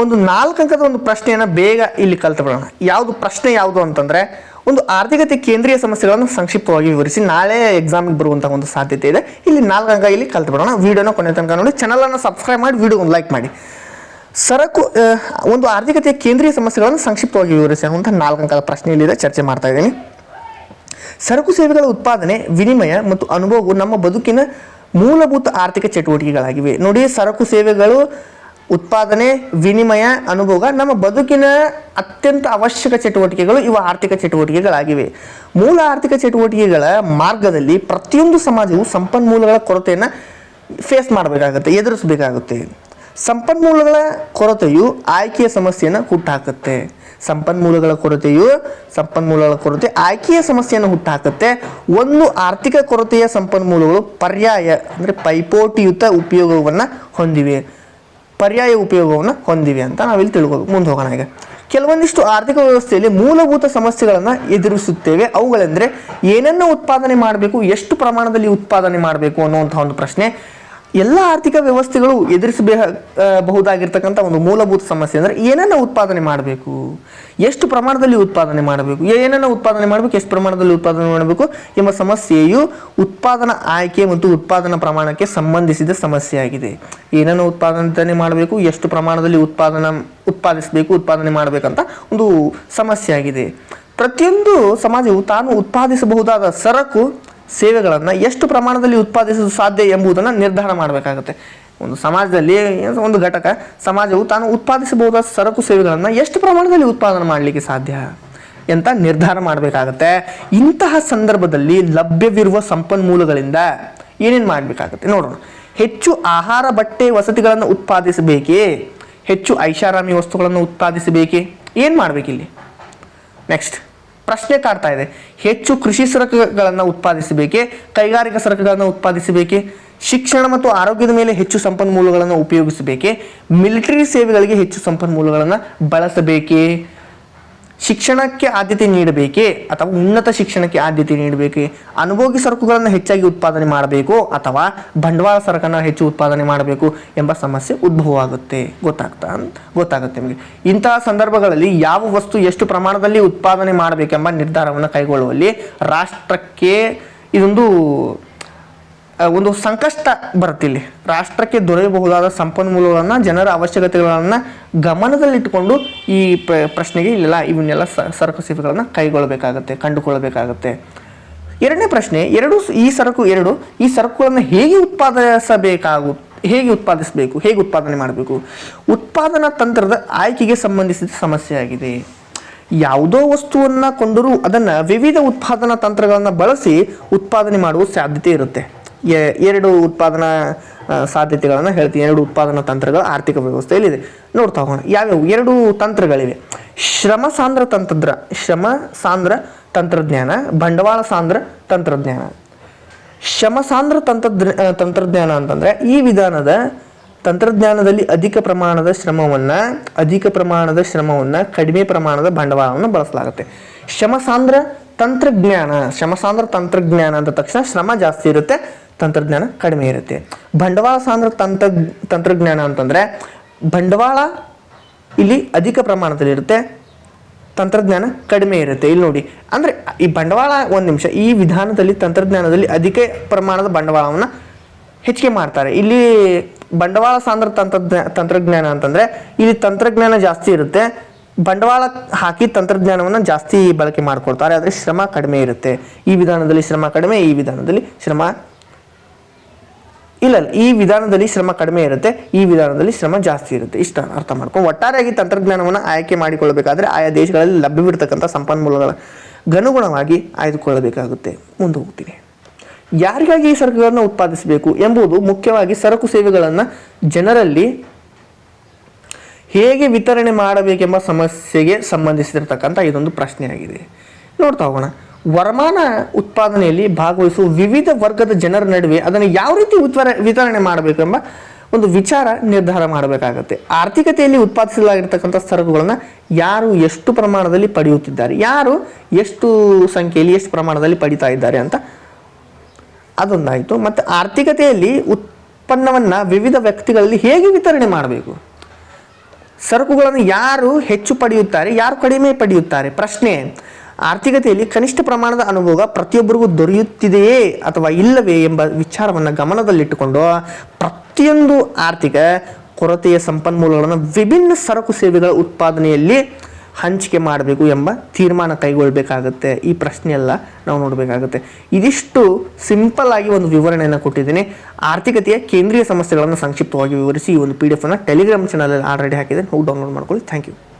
ಒಂದು ನಾಲ್ಕು ಅಂಕದ ಒಂದು ಪ್ರಶ್ನೆಯನ್ನು ಬೇಗ ಇಲ್ಲಿ ಕಲ್ತುಬಿಡೋಣ ಯಾವುದು ಪ್ರಶ್ನೆ ಯಾವುದು ಅಂತಂದರೆ ಒಂದು ಆರ್ಥಿಕತೆ ಕೇಂದ್ರೀಯ ಸಮಸ್ಯೆಗಳನ್ನು ಸಂಕ್ಷಿಪ್ತವಾಗಿ ವಿವರಿಸಿ ನಾಳೆ ಎಕ್ಸಾಮಿಗೆ ಬರುವಂಥ ಒಂದು ಸಾಧ್ಯತೆ ಇದೆ. ಇಲ್ಲಿ ನಾಲ್ಕು ಅಂಕ ಇಲ್ಲಿ ಕಲ್ತುಬಿಡೋಣ ವಿಡಿಯೋನ ಕೊನೆ ತನಕ ನೋಡಿ. ಚಾನಲನ್ನು ಸಬ್ಸ್ಕ್ರೈಬ್ ಮಾಡಿ ವಿಡಿಯೋ ಒಂದು ಲೈಕ್ ಮಾಡಿ. ಸರಕು ಒಂದು ಆರ್ಥಿಕತೆಯ ಕೇಂದ್ರೀಯ ಸಮಸ್ಯೆಗಳನ್ನು ಸಂಕ್ಷಿಪ್ತವಾಗಿ ವಿವರಿಸಿ ಅನ್ನುವಂಥ ನಾಲ್ಕು ಅಂಕದ ಪ್ರಶ್ನೆಯಲ್ಲಿದೆ ಚರ್ಚೆ ಮಾಡ್ತಾ ಇದ್ದೀನಿ. ಸರಕು ಸೇವೆಗಳ ಉತ್ಪಾದನೆ, ವಿನಿಮಯ ಮತ್ತು ಅನುಭವವು ನಮ್ಮ ಬದುಕಿನ ಮೂಲಭೂತ ಆರ್ಥಿಕ ಚಟುವಟಿಕೆಗಳಾಗಿವೆ. ನೋಡಿ ಸರಕು ಸೇವೆಗಳು ಉತ್ಪಾದನೆ, ವಿನಿಮಯ, ಅನುಭೋಗ ನಮ್ಮ ಬದುಕಿನ ಅತ್ಯಂತ ಅವಶ್ಯಕ ಚಟುವಟಿಕೆಗಳು ಇವು ಆರ್ಥಿಕ ಚಟುವಟಿಕೆಗಳಾಗಿವೆ. ಮೂಲ ಆರ್ಥಿಕ ಚಟುವಟಿಕೆಗಳ ಮಾರ್ಗದಲ್ಲಿ ಪ್ರತಿಯೊಂದು ಸಮಾಜವು ಸಂಪನ್ಮೂಲಗಳ ಕೊರತೆಯನ್ನು ಫೇಸ್ ಮಾಡಬೇಕಾಗುತ್ತೆ, ಎದುರಿಸಬೇಕಾಗುತ್ತೆ. ಸಂಪನ್ಮೂಲಗಳ ಕೊರತೆಯು ಆಯ್ಕೆಯ ಸಮಸ್ಯೆಯನ್ನು ಹುಟ್ಟುಹಾಕುತ್ತೆ ಸಂಪನ್ಮೂಲಗಳ ಕೊರತೆಯು ಸಂಪನ್ಮೂಲಗಳ ಕೊರತೆ ಆಯ್ಕೆಯ ಸಮಸ್ಯೆಯನ್ನು ಹುಟ್ಟುಹಾಕುತ್ತೆ ಒಂದು ಆರ್ಥಿಕ ಕೊರತೆಯ ಸಂಪನ್ಮೂಲಗಳು ಪರ್ಯಾಯ, ಅಂದರೆ ಪೈಪೋಟಿಯುತ ಉಪಯೋಗವನ್ನು ಹೊಂದಿವೆ. ಪರ್ಯಾಯ ಉಪಯೋಗವನ್ನು ಹೊಂದಿವೆ ಅಂತ ನಾವಿಲ್ಲಿ ತಿಳ್ಕೋಬೇಕು. ಮುಂದೆ ಹೋಗೋಣ ಈಗ. ಕೆಲವೊಂದಿಷ್ಟು ಆರ್ಥಿಕ ವ್ಯವಸ್ಥೆಯಲ್ಲಿ ಮೂಲಭೂತ ಸಮಸ್ಯೆಗಳನ್ನು ಎದುರಿಸುತ್ತೇವೆ. ಅವುಗಳೆಂದರೆ ಏನನ್ನು ಉತ್ಪಾದನೆ ಮಾಡಬೇಕು, ಎಷ್ಟು ಪ್ರಮಾಣದಲ್ಲಿ ಉತ್ಪಾದನೆ ಮಾಡಬೇಕು ಅನ್ನುವಂಥ ಒಂದು ಪ್ರಶ್ನೆ. ಎಲ್ಲ ಆರ್ಥಿಕ ವ್ಯವಸ್ಥೆಗಳು ಎದುರಿಸಬಹುದಾಗಿರ್ತಕ್ಕಂಥ ಬಹುದಾಗಿರ್ತಕ್ಕಂಥ ಒಂದು ಮೂಲಭೂತ ಸಮಸ್ಯೆ ಅಂದರೆ ಏನನ್ನ ಉತ್ಪಾದನೆ ಮಾಡಬೇಕು? ಎಷ್ಟು ಪ್ರಮಾಣದಲ್ಲಿ ಉತ್ಪಾದನೆ ಮಾಡಬೇಕು? ಏನನ್ನ ಉತ್ಪಾದನೆ ಮಾಡಬೇಕು? ಎಷ್ಟು ಪ್ರಮಾಣದಲ್ಲಿ ಉತ್ಪಾದನೆ ಮಾಡಬೇಕು ಎಂಬ ಸಮಸ್ಯೆಯು ಉತ್ಪಾದನಾ ಆಯ್ಕೆ ಮತ್ತು ಉತ್ಪಾದನಾ ಪ್ರಮಾಣಕ್ಕೆ ಸಂಬಂಧಿಸಿದ ಸಮಸ್ಯೆಯಾಗಿದೆ ಏನನ್ನು ಉತ್ಪಾದನೆ ಮಾಡಬೇಕು, ಎಷ್ಟು ಪ್ರಮಾಣದಲ್ಲಿ ಉತ್ಪಾದನಾ ಉತ್ಪಾದಿಸಬೇಕು, ಉತ್ಪಾದನೆ ಮಾಡಬೇಕಂತ ಒಂದು ಸಮಸ್ಯೆ ಆಗಿದೆ. ಪ್ರತಿಯೊಂದು ಸಮಾಜವು ತಾನು ಉತ್ಪಾದಿಸಬಹುದಾದ ಸರಕು ಸೇವೆಗಳನ್ನು ಎಷ್ಟು ಪ್ರಮಾಣದಲ್ಲಿ ಉತ್ಪಾದಿಸಲು ಸಾಧ್ಯ ಎಂಬುದನ್ನು ನಿರ್ಧಾರ ಮಾಡಬೇಕಾಗುತ್ತೆ. ಒಂದು ಸಮಾಜದಲ್ಲಿ ಒಂದು ಘಟಕ, ಸಮಾಜವು ತಾನು ಉತ್ಪಾದಿಸಬಹುದಾದ ಸರಕು ಸೇವೆಗಳನ್ನು ಎಷ್ಟು ಪ್ರಮಾಣದಲ್ಲಿ ಉತ್ಪಾದನೆ ಮಾಡಲಿಕ್ಕೆ ಸಾಧ್ಯ ಅಂತ ನಿರ್ಧಾರ ಮಾಡಬೇಕಾಗತ್ತೆ. ಇಂತಹ ಸಂದರ್ಭದಲ್ಲಿ ಲಭ್ಯವಿರುವ ಸಂಪನ್ಮೂಲಗಳಿಂದ ಏನೇನು ಮಾಡಬೇಕಾಗತ್ತೆ ನೋಡೋಣ. ಹೆಚ್ಚು ಆಹಾರ, ಬಟ್ಟೆ, ವಸತಿಗಳನ್ನು ಉತ್ಪಾದಿಸಬೇಕೇ? ಹೆಚ್ಚು ಐಷಾರಾಮಿ ವಸ್ತುಗಳನ್ನು ಉತ್ಪಾದಿಸಬೇಕೇ? ಏನು ಮಾಡಬೇಕಿಲ್ಲಿ? ನೆಕ್ಸ್ಟ್ ಪ್ರಶ್ನೆ ಕಾಡ್ತಾ ಇದೆ. ಹೆಚ್ಚು ಕೃಷಿ ಸರಕುಗಳನ್ನು ಉತ್ಪಾದಿಸಬೇಕೇ? ಕೈಗಾರಿಕಾ ಸರಕುಗಳನ್ನು ಉತ್ಪಾದಿಸಬೇಕೇ? ಶಿಕ್ಷಣ ಮತ್ತು ಆರೋಗ್ಯದ ಮೇಲೆ ಹೆಚ್ಚು ಸಂಪನ್ಮೂಲಗಳನ್ನು ಉಪಯೋಗಿಸಬೇಕೇ? ಮಿಲಿಟರಿ ಸೇವೆಗಳಿಗೆ ಹೆಚ್ಚು ಸಂಪನ್ಮೂಲಗಳನ್ನು ಬಳಸಬೇಕೇ? ಶಿಕ್ಷಣಕ್ಕೆ ಆದ್ಯತೆ ನೀಡಬೇಕೇ ಅಥವಾ ಉನ್ನತ ಶಿಕ್ಷಣಕ್ಕೆ ಆದ್ಯತೆ ನೀಡಬೇಕೇ? ಅನುಭೋಗಿ ಸರಕುಗಳನ್ನು ಹೆಚ್ಚಾಗಿ ಉತ್ಪಾದನೆ ಮಾಡಬೇಕು ಅಥವಾ ಬಂಡವಾಳ ಸರಕನ್ನು ಹೆಚ್ಚು ಉತ್ಪಾದನೆ ಮಾಡಬೇಕು ಎಂಬ ಸಮಸ್ಯೆ ಉದ್ಭವವಾಗುತ್ತೆ. ಗೊತ್ತಾಗ್ತಾ ಗೊತ್ತಾಗುತ್ತೆ ನಿಮಗೆ. ಇಂತಹ ಸಂದರ್ಭಗಳಲ್ಲಿ ಯಾವ ವಸ್ತು ಎಷ್ಟು ಪ್ರಮಾಣದಲ್ಲಿ ಉತ್ಪಾದನೆ ಮಾಡಬೇಕೆಂಬ ನಿರ್ಧಾರವನ್ನು ಕೈಗೊಳ್ಳುವಲ್ಲಿ ರಾಷ್ಟ್ರಕ್ಕೆ ಇದೊಂದು ಒಂದು ಸಂಕಷ್ಟ ಬರುತ್ತಿಲ್ಲಿ ರಾಷ್ಟ್ರಕ್ಕೆ ದೊರೆಯಬಹುದಾದ ಸಂಪನ್ಮೂಲಗಳನ್ನು, ಜನರ ಅವಶ್ಯಕತೆಗಳನ್ನು ಗಮನದಲ್ಲಿಟ್ಟುಕೊಂಡು ಈ ಪ್ರ- ಪ್ರಶ್ನೆಗೆ ಇಲ್ಲೆಲ್ಲ ಇವನ್ನೆಲ್ಲ ಸರಕು ಸೇವೆಗಳನ್ನು ಕೈಗೊಳ್ಳಬೇಕಾಗತ್ತೆ, ಕಂಡುಕೊಳ್ಳಬೇಕಾಗತ್ತೆ. ಎರಡನೇ ಪ್ರಶ್ನೆ, ಎರಡು ಈ ಸರಕು ಎರಡು, ಈ ಸರಕುಗಳನ್ನು ಹೇಗೆ ಉತ್ಪಾದಿಸಬೇಕಾಗು, ಹೇಗೆ ಉತ್ಪಾದಿಸಬೇಕು, ಹೇಗೆ ಉತ್ಪಾದನೆ ಮಾಡಬೇಕು? ಉತ್ಪಾದನಾ ತಂತ್ರದ ಆಯ್ಕೆಗೆ ಸಂಬಂಧಿಸಿದ ಸಮಸ್ಯೆಯಾಗಿದೆ. ಯಾವುದೋ ವಸ್ತುವನ್ನು ಕೊಂಡರೂ ಅದನ್ನು ವಿವಿಧ ಉತ್ಪಾದನಾ ತಂತ್ರಗಳನ್ನು ಬಳಸಿ ಉತ್ಪಾದನೆ ಮಾಡುವ ಸಾಧ್ಯತೆ ಇರುತ್ತೆ. ಎರಡು ಉತ್ಪಾದನಾ ಸಾಧ್ಯತೆಗಳನ್ನು ಹೇಳ್ತೀನಿ. ಎರಡು ಉತ್ಪಾದನಾ ತಂತ್ರಗಳು ಆರ್ಥಿಕ ವ್ಯವಸ್ಥೆಯಲ್ಲಿದೆ. ನೋಡ್ತಾ ಹೋಗೋಣ. ಯಾವ್ಯಾವ? ಎರಡು ತಂತ್ರಗಳಿವೆ. ಶ್ರಮ ಸಾಂದ್ರ ತಂತ್ರ ಶ್ರಮ ಸಾಂದ್ರ ತಂತ್ರಜ್ಞಾನ, ಬಂಡವಾಳ ಸಾಂದ್ರ ತಂತ್ರಜ್ಞಾನ. ಶ್ರಮ ಸಾಂದ್ರ ತಂತ್ರಜ್ಞ ತಂತ್ರಜ್ಞಾನ ಅಂತಂದ್ರೆ ಈ ವಿಧಾನದ ತಂತ್ರಜ್ಞಾನದಲ್ಲಿ ಅಧಿಕ ಪ್ರಮಾಣದ ಶ್ರಮವನ್ನು, ಅಧಿಕ ಪ್ರಮಾಣದ ಶ್ರಮವನ್ನು, ಕಡಿಮೆ ಪ್ರಮಾಣದ ಬಂಡವಾಳವನ್ನು ಬಳಸಲಾಗುತ್ತೆ. ಶ್ರಮ ಸಾಂದ್ರ ತಂತ್ರಜ್ಞಾನ. ಶ್ರಮ ಸಾಂದ್ರ ತಂತ್ರಜ್ಞಾನ ಅಂದ ತಕ್ಷಣ ಶ್ರಮ ಜಾಸ್ತಿ ಇರುತ್ತೆ. ತಂತ್ರಜ್ಞಾನ ಕಡಿಮೆ ಇರುತ್ತೆ. ಬಂಡವಾಳ ಸಾಂದ್ರ ತಂತ್ರ ತಂತ್ರಜ್ಞಾನ ಅಂತಂದರೆ ಬಂಡವಾಳ ಇಲ್ಲಿ ಅಧಿಕ ಪ್ರಮಾಣದಲ್ಲಿ ಇರುತ್ತೆ, ತಂತ್ರಜ್ಞಾನ ಕಡಿಮೆ ಇರುತ್ತೆ. ಇಲ್ಲಿ ನೋಡಿ, ಅಂದರೆ ಈ ಬಂಡವಾಳ ಒಂದು ನಿಮಿಷ, ಈ ವಿಧಾನದಲ್ಲಿ, ತಂತ್ರಜ್ಞಾನದಲ್ಲಿ ಅಧಿಕ ಪ್ರಮಾಣದ ಬಂಡವಾಳವನ್ನು ಹೆಚ್ಚಿಗೆ ಮಾಡ್ತಾರೆ. ಇಲ್ಲಿ ಬಂಡವಾಳ ಸಾಂದ್ರ ತಂತ್ರಜ್ಞಾ ತಂತ್ರಜ್ಞಾನ ಅಂತಂದರೆ ಇಲ್ಲಿ ತಂತ್ರಜ್ಞಾನ ಜಾಸ್ತಿ ಇರುತ್ತೆ, ಬಂಡವಾಳ ಹಾಕಿ ತಂತ್ರಜ್ಞಾನವನ್ನು ಜಾಸ್ತಿ ಬಳಕೆ ಮಾಡ್ಕೊಳ್ತಾರೆ ಆದರೆ ಶ್ರಮ ಕಡಿಮೆ ಇರುತ್ತೆ. ಈ ವಿಧಾನದಲ್ಲಿ ಶ್ರಮ ಕಡಿಮೆ, ಈ ವಿಧಾನದಲ್ಲಿ ಶ್ರಮ ಇಲ್ಲ, ಈ ವಿಧಾನದಲ್ಲಿ ಶ್ರಮ ಕಡಿಮೆ ಇರುತ್ತೆ, ಈ ವಿಧಾನದಲ್ಲಿ ಶ್ರಮ ಜಾಸ್ತಿ ಇರುತ್ತೆ. ಇಷ್ಟ ಅರ್ಥ ಮಾಡ್ಕೊ. ಒಟ್ಟಾರೆಯಾಗಿ ತಂತ್ರಜ್ಞಾನವನ್ನು ಆಯ್ಕೆ ಮಾಡಿಕೊಳ್ಳಬೇಕಾದ್ರೆ ಆಯಾ ದೇಶಗಳಲ್ಲಿ ಲಭ್ಯವಿರತಕ್ಕಂಥ ಸಂಪನ್ಮೂಲಗಳ ಗನುಗುಣವಾಗಿ ಆಯ್ದುಕೊಳ್ಳಬೇಕಾಗುತ್ತೆ. ಮುಂದೆ ಹೋಗ್ತೀನಿ ಯಾರಿಗಾಗಿ ಈ ಸರಕುಗಳನ್ನು ಉತ್ಪಾದಿಸಬೇಕು ಎಂಬುದು ಮುಖ್ಯವಾಗಿ ಸರಕು ಸೇವೆಗಳನ್ನು ಜನರಲ್ಲಿ ಹೇಗೆ ವಿತರಣೆ ಮಾಡಬೇಕೆಂಬ ಸಮಸ್ಯೆಗೆ ಸಂಬಂಧಿಸಿರ್ತಕ್ಕಂಥ ಇದೊಂದು ಪ್ರಶ್ನೆಯಾಗಿದೆ. ನೋಡ್ತಾ ಹೋಗೋಣ. ವರಮಾನ ಉತ್ಪಾದನೆಯಲ್ಲಿ ಭಾಗವಹಿಸುವ ವಿವಿಧ ವರ್ಗದ ಜನರ ನಡುವೆ ಅದನ್ನು ಯಾವ ರೀತಿ ಉತ್ವರ ವಿತರಣೆ ಮಾಡಬೇಕೆಂಬ ಒಂದು ವಿಚಾರ ನಿರ್ಧಾರ ಮಾಡಬೇಕಾಗತ್ತೆ. ಆರ್ಥಿಕತೆಯಲ್ಲಿ ಉತ್ಪಾದಿಸಲಾಗಿರ್ತಕ್ಕಂಥ ಸರಕುಗಳನ್ನು ಯಾರು ಎಷ್ಟು ಪ್ರಮಾಣದಲ್ಲಿ ಪಡೆಯುತ್ತಿದ್ದಾರೆ, ಯಾರು ಎಷ್ಟು ಸಂಖ್ಯೆಯಲ್ಲಿ ಎಷ್ಟು ಪ್ರಮಾಣದಲ್ಲಿ ಪಡಿತಾ ಇದ್ದಾರೆ ಅಂತ ಅದೊಂದಾಯಿತು. ಮತ್ತು ಆರ್ಥಿಕತೆಯಲ್ಲಿ ಉತ್ಪನ್ನವನ್ನು ವಿವಿಧ ವ್ಯಕ್ತಿಗಳಲ್ಲಿ ಹೇಗೆ ವಿತರಣೆ ಮಾಡಬೇಕು? ಸರಕುಗಳನ್ನು ಯಾರು ಹೆಚ್ಚು ಪಡೆಯುತ್ತಾರೆ, ಯಾರು ಕಡಿಮೆ ಪಡೆಯುತ್ತಾರೆ? ಪ್ರಶ್ನೆ ಆರ್ಥಿಕತೆಯಲ್ಲಿ ಕನಿಷ್ಠ ಪ್ರಮಾಣದ ಅನುಭವ ಪ್ರತಿಯೊಬ್ಬರಿಗೂ ದೊರೆಯುತ್ತಿದೆಯೇ ಅಥವಾ ಇಲ್ಲವೇ ಎಂಬ ವಿಚಾರವನ್ನು ಗಮನದಲ್ಲಿಟ್ಟುಕೊಂಡು ಪ್ರತಿಯೊಂದು ಆರ್ಥಿಕ ಕೊರತೆಯ ಸಂಪನ್ಮೂಲಗಳನ್ನು ವಿಭಿನ್ನ ಸರಕು ಸೇವೆಗಳ ಉತ್ಪಾದನೆಯಲ್ಲಿ ಹಂಚಿಕೆ ಮಾಡಬೇಕು ಎಂಬ ತೀರ್ಮಾನ ಕೈಗೊಳ್ಳಬೇಕಾಗತ್ತೆ. ಈ ಪ್ರಶ್ನೆಯೆಲ್ಲ ನಾವು ನೋಡಬೇಕಾಗುತ್ತೆ. ಇದಿಷ್ಟು ಸಿಂಪಲ್ ಆಗಿ ಒಂದು ವಿವರಣೆಯನ್ನು ಕೊಟ್ಟಿದ್ದೀನಿ. ಆರ್ಥಿಕತೆಯ ಕೇಂದ್ರೀಯ ಸಮಸ್ಯೆಗಳನ್ನು ಸಂಕ್ಷಿಪ್ತವಾಗಿ ವಿವರಿಸಿ ಈ ಒಂದು ಪಿ ಡಿ ಎಫ್ ಅನ್ನು ಟೆಲಿಗ್ರಾಮ್ ಚಾನಲಲ್ಲಿ ಆಲ್ರೆಡಿ ಹಾಕಿದ್ದೇನೆ. ಹೋಗಿ ಡೌನ್ಲೋಡ್ ಮಾಡ್ಕೊಳ್ಳಿ. Thank you.